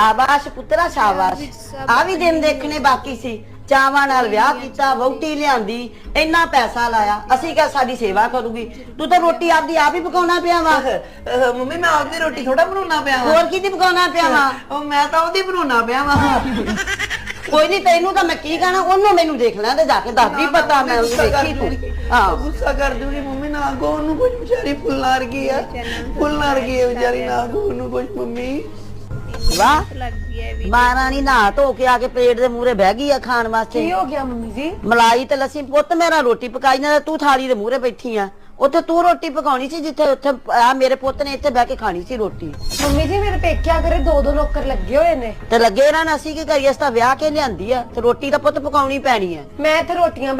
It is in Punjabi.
ਸ਼ਾਬਾਸ਼ ਪੁੱਤਰਾ ਸ਼ਾਬਾਸ਼। ਆ ਵੀ ਦਿਨ ਦੇਖਣੇ ਬਾਕੀ ਸੀ। ਚਾਵਾਂ ਨਾਲ ਵਿਆਹ ਕੀਤਾ ਵਹੁਟੀ ਲਿਆਂਦੀ ਇੰਨਾ ਪੈਸਾ ਲਾਇਆ। ਅਸੀਂ ਕਿਹਾ ਸਾਡੀ ਸੇਵਾ ਕਰੂਗੀ। ਤੂੰ ਤਾਂ ਰੋਟੀ ਆਪਦੀ ਆਪ ਹੀ ਪਕਾਉਣਾ ਪਿਆ ਵਾ। ਅਹ ਮੰਮੀ ਮੈਂ ਆਪਦੀ ਰੋਟੀ ਥੋੜਾ ਬਣਾਉਣਾ ਪਿਆ ਵਾ। ਹੋਰ ਕਿਹਦੀ ਪਕਾਉਣਾ ਪਿਆ ਵਾ? ਉਹ ਮੈਂ ਤਾਂ ਉਹਦੀ ਬਣਾਉਣਾ ਪਿਆ ਵਾ। ਕੋਈ ਨਹੀਂ ਤੈਨੂੰ ਤਾਂ ਮੈਂ ਕੀ ਕਹਿਣਾ ਉਹਨੂੰ ਮੈਨੂੰ ਦੇਖ ਲੈਂਦੇ ਜਾ ਕੇ ਦੱਸਦੀ ਪਤਾ ਮੈਂ ਉਹਨੂੰ ਦੇਖੀ ਤੂੰ। ਹਾਂ। ਗੁੱਸਾ ਕਰ ਦੂਗੀ ਮੰਮੀ ਨਾ ਕੋ ਉਹਨੂੰ ਕੁਝ ਵਿਚਾਰੀ ਫੁੱਲਾਰ ਗਈ ਆ। ਫੁੱਲਾਰ ਗਈ ਆ ਵਿਚਾਰੀ ਨਾ ਕੋ ਉਹਨੂੰ ਕੁਝ ਮੰਮੀ। ਵਾਹ। ਲੱਗਦੀ ਹੈ ਵੀ। ਮਹਾਰਾਣੀ ਨਹਾ ਧੋ ਕੇ ਆ ਕੇ ਪਲੇਟ ਦੇ ਮੂਹਰੇ ਬਹਿ ਗਈ ਆ ਖਾਣ ਵਾਸਤੇ। ਕੀ ਹੋ ਗਿਆ ਮੰਮੀ ਜੀ? ਮਲਾਈ ਤੇ ਲੱਸੀ। ਪੁੱਤ ਮੇਰਾ ਰੋਟੀ ਪਕਾਈ ਨਾ ਤੂੰ ਥਾਲੀ ਦੇ ਮੂਹਰੇ ਬੈਠੀ ਆ। ਉੱਥੇ ਤੂੰ ਰੋਟੀ ਪਕਾਉਣੀ ਸੀ ਜਿੱਥੇ ਉੱਥੇ ਆ ਮੇਰੇ ਪੁੱਤ ਨੇ ਇੱਥੇ ਬਹਿ ਕੇ ਖਾਣੀ ਸੀ ਰੋਟੀ। ਮੰਮੀ ਜੀ ਮੇਰੇ ਪੇਕਿਆ ਕਰੇ ਦੋ ਦੋ ਨੌਕਰ ਲੱਗੇ ਹੋਏ ਨੇ। ਤੇ ਲੱਗੇ ਨੇ ਅਸੀਂ ਕੀ ਕਰੀਏ ਅਸੀਂ ਤਾਂ ਵਿਆਹ ਕੇ ਲਿਆਂਦੀ ਆ। ਤੇ ਰੋਟੀ ਤਾਂ ਪੁੱਤ ਪਕਾਉਣੀ ਪੈਣੀ ਆ। ਮੈਂ ਇੱਥੇ ਰੋਟੀਆਂ